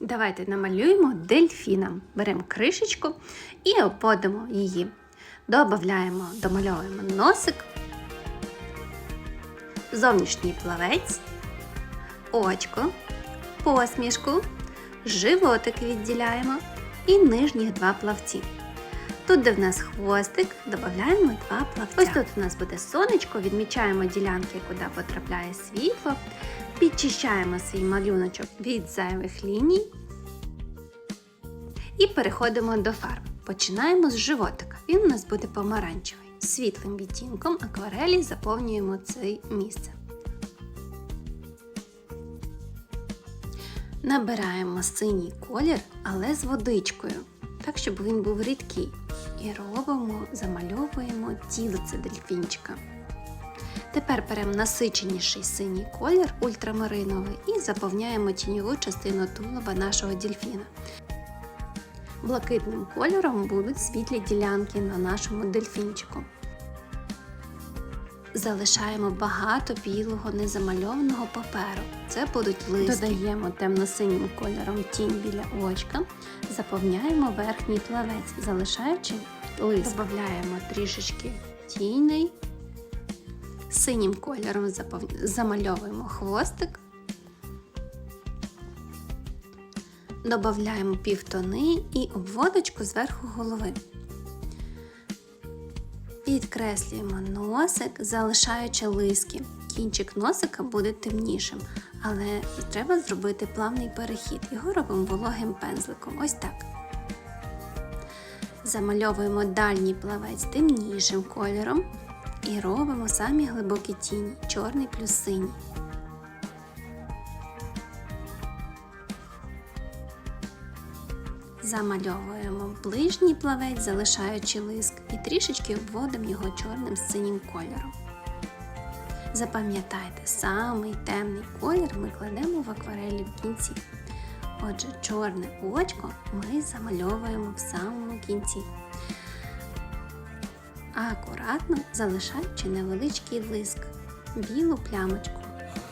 Давайте намалюємо дельфіна. Беремо кришечку і обводимо її. Добавляємо, домальовуємо носик, зовнішній плавець, очко, посмішку, животик відділяємо і нижніх два плавці. Тут, де в нас хвостик, додаємо два плавця. Ось тут у нас буде сонечко, відмічаємо ділянки, куди потрапляє світло, підчищаємо свій малюночок від зайвих ліній і переходимо до фарб. Починаємо з животика. Він у нас буде помаранчевий. Світлим відтінком акварелі заповнюємо це місце. Набираємо синій колір, але з водичкою, так щоб він був рідкий. І робимо, замальовуємо тілице дельфінчика. Тепер беремо насиченіший синій колір ультрамариновий і заповняємо тіньову частину тулуба нашого дельфіна. Блакитним кольором будуть світлі ділянки на нашому дельфінчику. Залишаємо багато білого незамальованого паперу. Це будуть листки. Додаємо темно-синім кольором тінь біля очка, заповняємо верхній плавець, залишаючи лист. Додаємо трішечки тіней. Синім кольором запов... замальовуємо хвостик. Додаємо півтони і обводочку зверху голови. Підкреслюємо носик, залишаючи лиски. Кінчик носика буде темнішим, але треба зробити плавний перехід. Його робимо вологим пензликом. Ось так. Замальовуємо дальній плавець темнішим кольором і робимо самі глибокі тіні чорний плюс синій. Замальовуємо ближній плавець, залишаючи лиск, і трішечки обводимо його чорним з синім кольором. Запам'ятайте, самий темний колір ми кладемо в акварелі в кінці. Отже, чорне очко ми замальовуємо в самому кінці. Акуратно залишаючи невеличкий лиск, білу плямочку.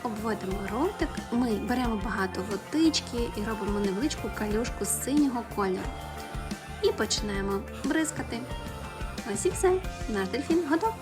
Обводимо ротик, ми беремо багато водички і робимо невеличку калюшку з синього кольору. І починаємо бризкати. Ось і все. Наш дельфін готов.